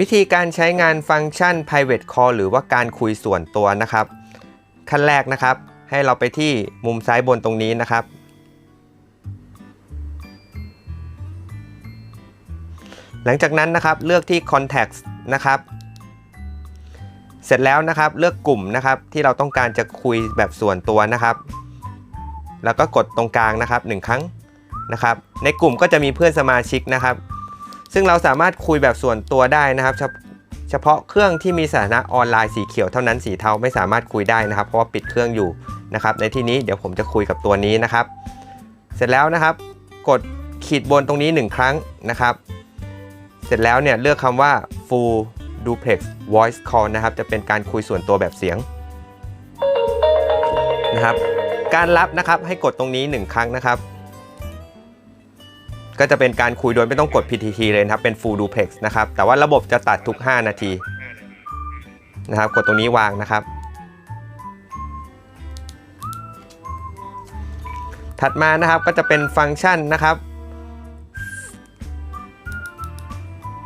วิธีการใช้งานฟังก์ชัน private call หรือว่าการคุยส่วนตัวนะครับ ขั้นแรกนะครับ ให้เราไปที่มุมซ้ายบนตรงนี้นะครับ หลังจากนั้นนะครับเลือกที่ contacts นะครับ เสร็จแล้วนะครับเลือกกลุ่มนะครับที่เราต้องการจะคุยแบบส่วนตัวนะครับ แล้วก็กดตรงกลางนะครับหนึ่งครั้งนะครับ ในกลุ่มก็จะมีเพื่อนสมาชิกนะครับ ซึ่งเราสามารถคุยแบบส่วนตัวได้นะครับเฉพาะเครื่องที่มีสถานะออนไลน์สีเขียวเท่านั้นสีเทาไม่สามารถคุยได้นะครับ เพราะว่าปิดเครื่องอยู่นะครับในที่นี้เดี๋ยวผมจะคุยกับตัวนี้นะครับ เสร็จแล้วนะครับ กดขีดบนตรงนี้หนึ่งครั้งนะครับ เสร็จแล้วเนี่ยเลือกคำว่า full duplex voice call นะครับ จะเป็นการคุยส่วนตัวแบบเสียงนะครับ การรับนะครับให้กดตรงนี้ 1 ครั้งนะครับ ก็จะเป็นการคุยโดยไม่ต้องกด PTT เลยนะครับ เป็น full duplex นะครับ แต่ว่าระบบจะตัดทุก 5 นาทีนะครับ กดตรงนี้วางนะครับ ถัดมานะครับก็จะเป็นฟังก์ชันนะครับ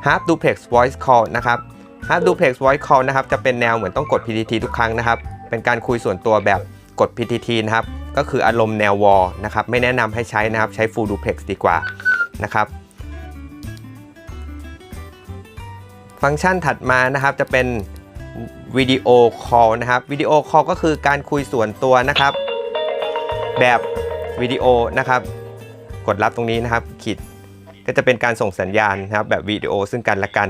Half Duplex Voice Call นะครับ Half Duplex Voice Call นะครับ จะเป็นแนวเหมือนต้องกด PTT ทุกครั้งนะครับ เป็นการคุยส่วนตัวแบบกด PTT นะครับ ก็คืออารมณ์แนววอลนะครับ ไม่แนะนำให้ใช้นะครับ ใช้ Full Duplex ดีกว่า นะครับ ฟังก์ชันถัดมานะครับจะเป็นวิดีโอคอลนะครับวิดีโอคอลก็คือการคุยส่วนตัวนะครับ แบบวิดีโอนะครับ กดรับตรงนี้นะครับขีดก็จะเป็นการส่งสัญญาณนะครับ แบบวิดีโอซึ่งกันและกัน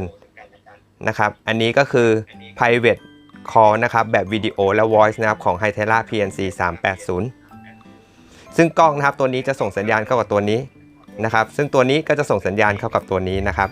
นะครับ อันนี้ก็คือ private call นะครับ แบบวิดีโอและ voice นะครับของ h i t e l a PNC 380ซึ่งกล้องนะครับตัวนี้จะส่งสัญญาณเข้ากับตัวนี้ นะครับ ซึ่งตัวนี้ก็จะส่งสัญญาณเข้ากับตัวนี้นะครับ